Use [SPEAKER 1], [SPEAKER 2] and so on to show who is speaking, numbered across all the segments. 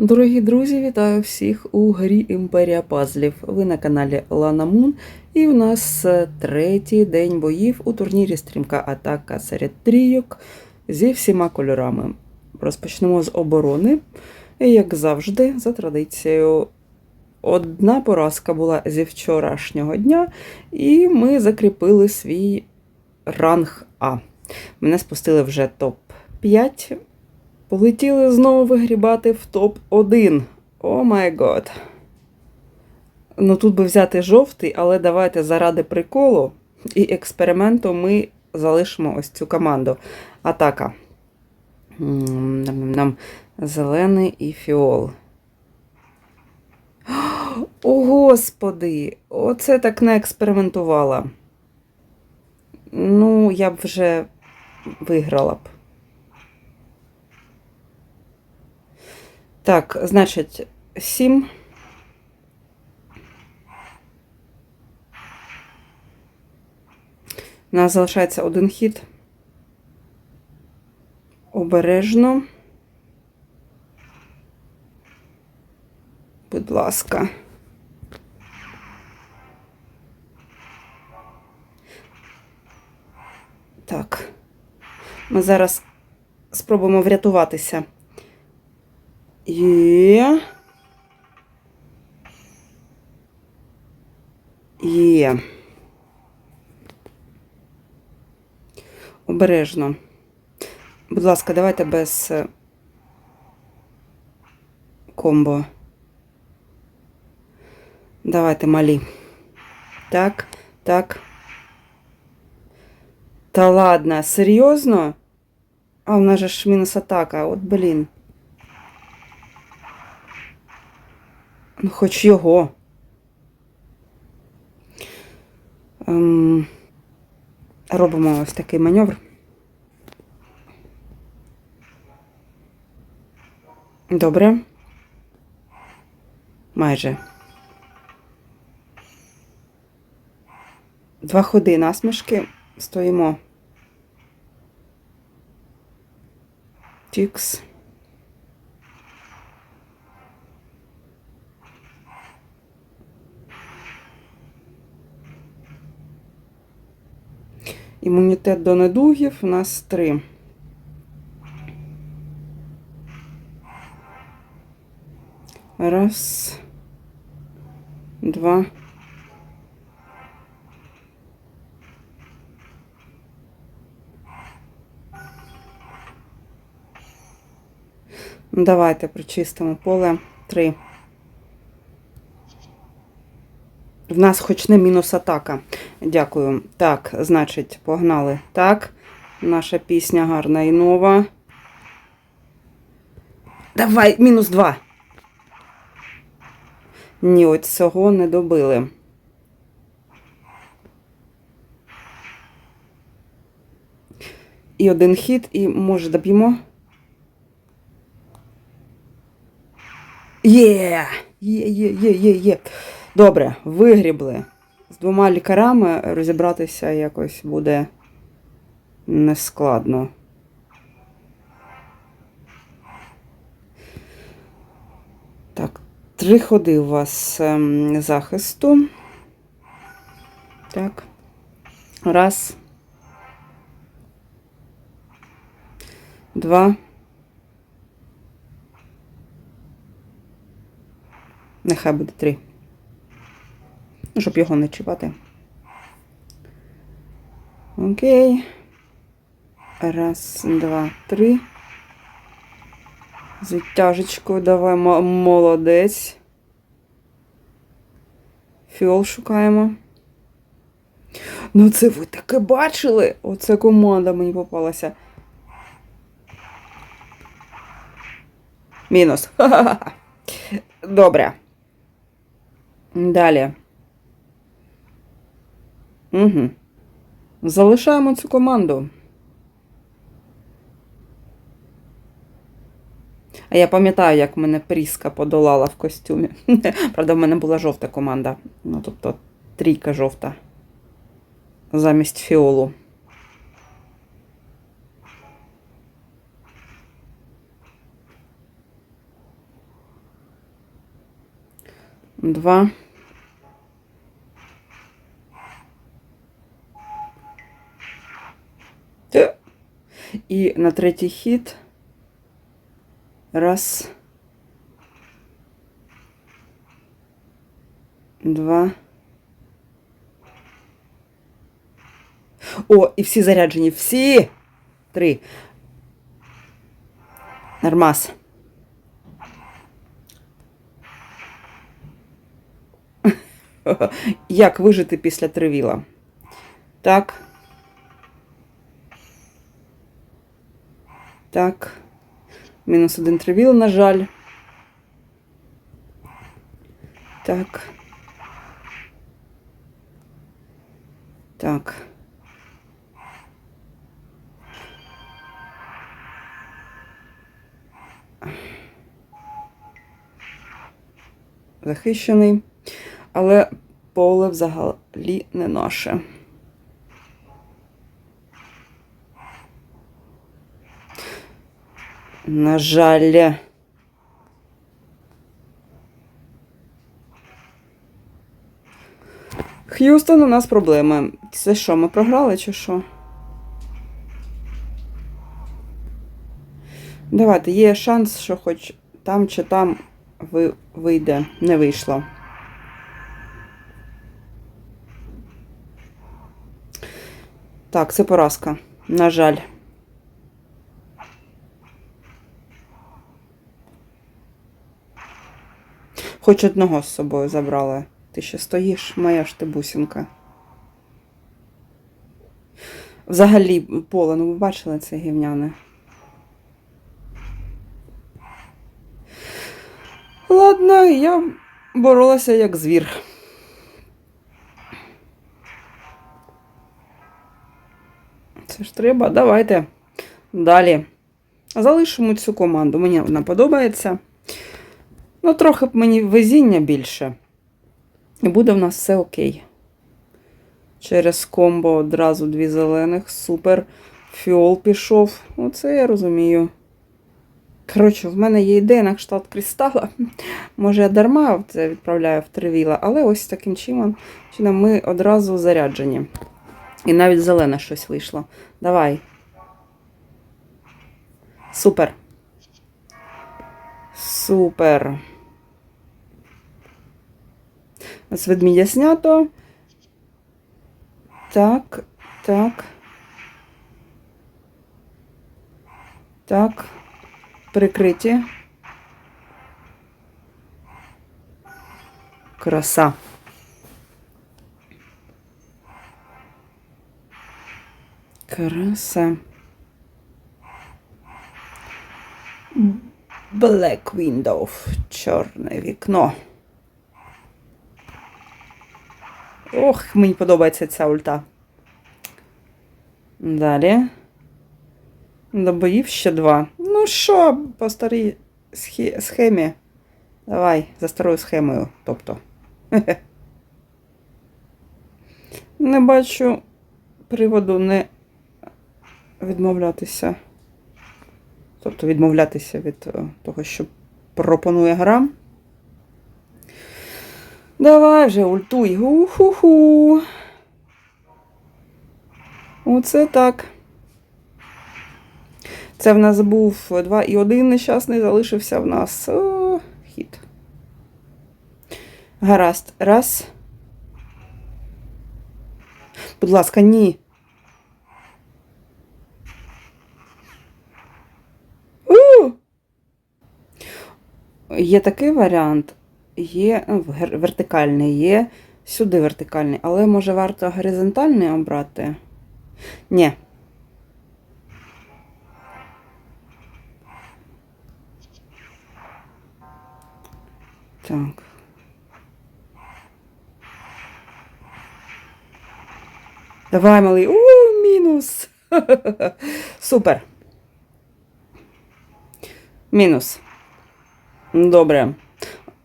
[SPEAKER 1] Дорогі друзі, вітаю всіх у грі Імперія Пазлів. Ви на каналі Лана Мун, і у нас е, третій день боїв у турнірі Стрімка Атака серед трійок зі всіма кольорами. Розпочнемо з оборони. І, як завжди, за традицією, одна поразка була зі вчорашнього дня, і ми закріпили свій ранг А. Мене спустили вже топ-5. Полетіли знову вигрібати в топ-1. О май год. Ну тут би взяти жовтий, але давайте заради приколу і експерименту ми залишимо ось цю команду. Атака. Нам, зелений і фіол. О, господи! Оце так не експериментувала. Ну, я б вже виграла б. Так, значить, 7. У нас залишається один хід. Обережно. Будь ласка. Так. Ми зараз спробуємо врятуватися. Є. Є. Обережно. Будь ласка, давайте без е, комбо. Давайте малі. Так, так. Та ладно, серйозно? А, у нас же ж мінус атака. От, блін. Хоч його. Ем, робимо ось такий маневр. Добре. Майже. Два ходи насмішки. Стоїмо. Тікс. Імунітет до недугів у нас три. Раз, два. Ну, Давайте прочистимо поле. Три. В нас хоч не мінус атака. Дякую. Так, значить, погнали. Так. Наша пісня гарна і нова. Давай, мінус два. Ні, от цього не добили. І один хід, і може доб'ємо. Є! Є, є, є, є, є. Добре, вигрібли. З двома лікарами розібратися якось буде нескладно. Так, три ходи у вас ем, захисту. Так. Раз. Два. Нехай буде три. Ну, щоб його не чіпати. Окей. Раз, два, три. З відтяжечкою давай мо- молодець. Фіол шукаємо. Ну, це ви таке бачили? Оце команда мені попалася. Мінус. Ха-ха-ха. Добре. Далі. Угу. Залишаємо цю команду. А я пам'ятаю, як мене Пріска подолала в костюмі. Правда, в мене була жовта команда. Ну, тобто трійка жовта. Замість фіолу. Два. Те. І на третій хід. Раз. Два. О, і всі заряджені. Всі. Три. Нормас. Як вижити після тривіла? Так. Так. Мінус один тривіл, на жаль. Так. Так. Захищений. Але поле взагалі не наше. На жаль. Х'юстон, у нас проблеми. Це що, ми програли чи що? Давайте, є шанс, що хоч там чи там ви, вийде. Не вийшло. Так, це поразка. На жаль. Хоч одного з собою забрала. Ти ще стоїш, моя ж ти бусинка. Взагалі, поле, ну ви бачили це гівняне. Ладно, я боролася як звір. Це ж треба, давайте. Далі. Залишимо цю команду. Мені вона подобається. Ну, трохи б мені везіння більше. І буде в нас все окей. Через комбо одразу дві зелених. Супер. Фіол пішов. Оце я розумію. Коротше, в мене є ідея на кшталт кристала. Може, я дарма це відправляю в тривіла, але ось таким чином, чином ми одразу заряджені. І навіть зелене щось вийшло. Давай. Супер. Супер. З ведмідя знято. Так, так. Так. Прикриті. Краса. Краса. Black Window. Чорне вікно. Ох, мені подобається ця ульта. Далі. До боїв ще два. Ну що, по старій схемі. Давай, за старою схемою. Тобто. Не бачу приводу не відмовлятися. Тобто відмовлятися від е, того, що пропонує гра. Давай вже ультуй. Уху-ху. Оце так. Це в нас був 2 і 1 нещасний, залишився в нас о, хід. Гаразд. Раз. Будь ласка, ні. Є такий варіант. Є ну, вертикальний, є сюди вертикальний, але може варто горизонтальний обрати? Ні. Так. Давай, малий. У, мінус. Супер. Мінус. Добре.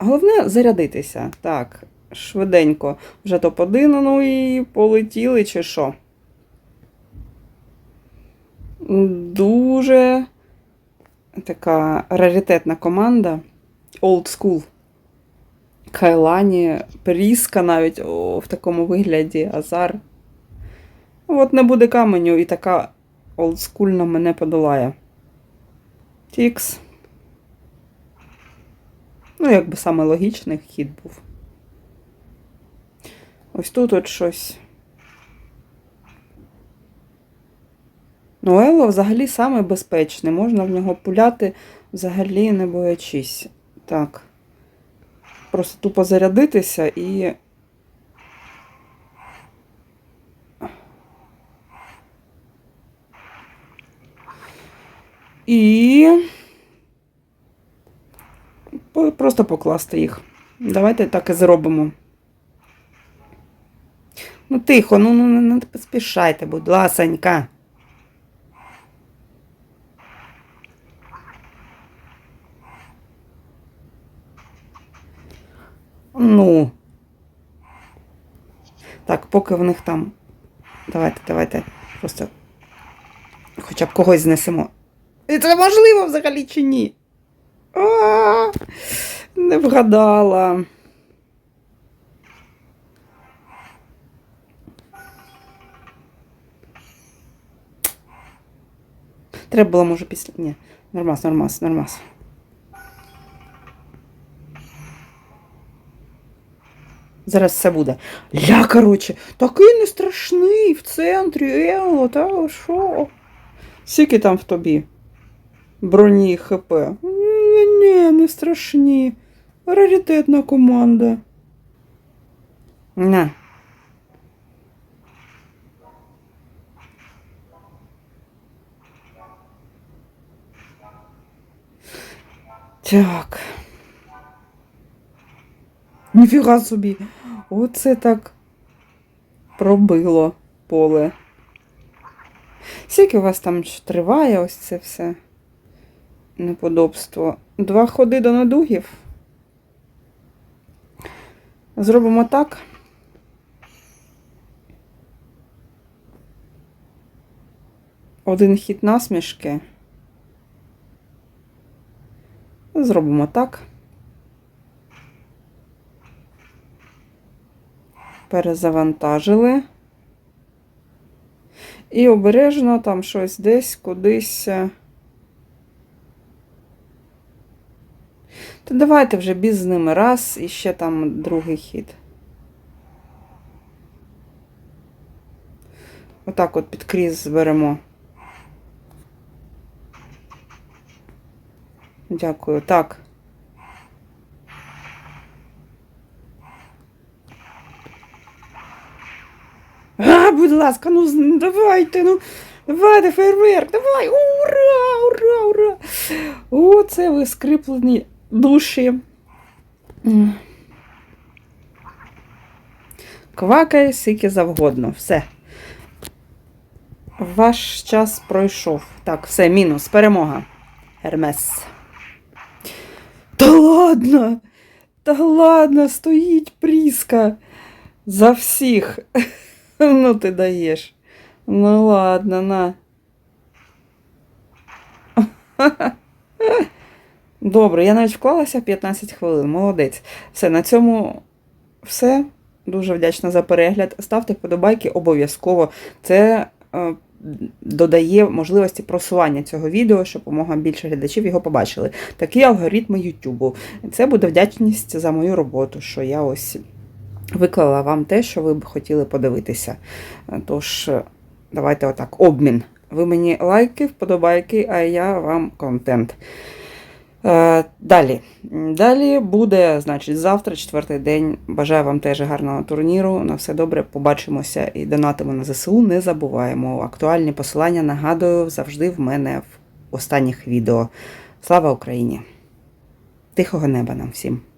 [SPEAKER 1] Головне зарядитися. Так, швиденько. Вже топ-1, ну і полетіли, чи що. Дуже така раритетна команда. Old School. Кайлані, Пріска навіть о, в такому вигляді, Азар. От не буде каменю і така олдскульна мене подолає. Тікс. Ну, якби саме логічний хід був. Ось тут от щось. Ну, Ело взагалі саме безпечне. Можна в нього пуляти взагалі не боячись. Так. Просто тупо зарядитися і. І. Просто покласти їх. Давайте так і зробимо. Ну, тихо, ну, ну не поспішайте, будь ласенька. Ну. Так, поки в них там. Давайте, давайте. Просто хоча б когось знесемо. І це можливо взагалі чи ні? А, не вгадала. Треба було, може, після. Ні, нормас, нормас, нормас. Зараз все буде. Ля, коротше, такий не страшний в центрі, Ело, та що? Скільки там в тобі? Броні ХП. Ні, не страшні. Раритетна команда. На. Так. Ніфіга собі. Оце так пробило поле. Скільки у вас там триває ось це все неподобство? Два ходи до надугів. Зробимо так. Один хід насмішки. Зробимо так. Перезавантажили. І обережно там щось десь кудись. То давайте вже біз з ними раз і ще там другий хід. Отак от під кріз зберемо. Дякую. Так. А, будь ласка, ну давайте, ну. Давайте фейерверк, давай! Ура! Ура! Ура! О, це ви скриплені душі. Квакає скільки завгодно. Все. Ваш час пройшов. Так, все, мінус. Перемога. Гермес. Та ладно! Та ладно, стоїть пріска. За всіх. Ну, ти даєш. Ну ладно, на. Добре, я навіть вклалася 15 хвилин. Молодець. Все, на цьому все. Дуже вдячна за перегляд. Ставте вподобайки обов'язково. Це е, додає можливості просування цього відео, щоб помога більше глядачів його побачили. Такі алгоритми Ютубу. Це буде вдячність за мою роботу, що я ось виклала вам те, що ви б хотіли подивитися. Тож, давайте отак, обмін. Ви мені лайки, вподобайки, а я вам контент. Е, Далі. Далі буде, значить, завтра, четвертий день. Бажаю вам теж гарного турніру. На все добре, побачимося і донатимо на ЗСУ. Не забуваємо. Актуальні посилання, нагадую, завжди в мене в останніх відео. Слава Україні! Тихого неба нам всім!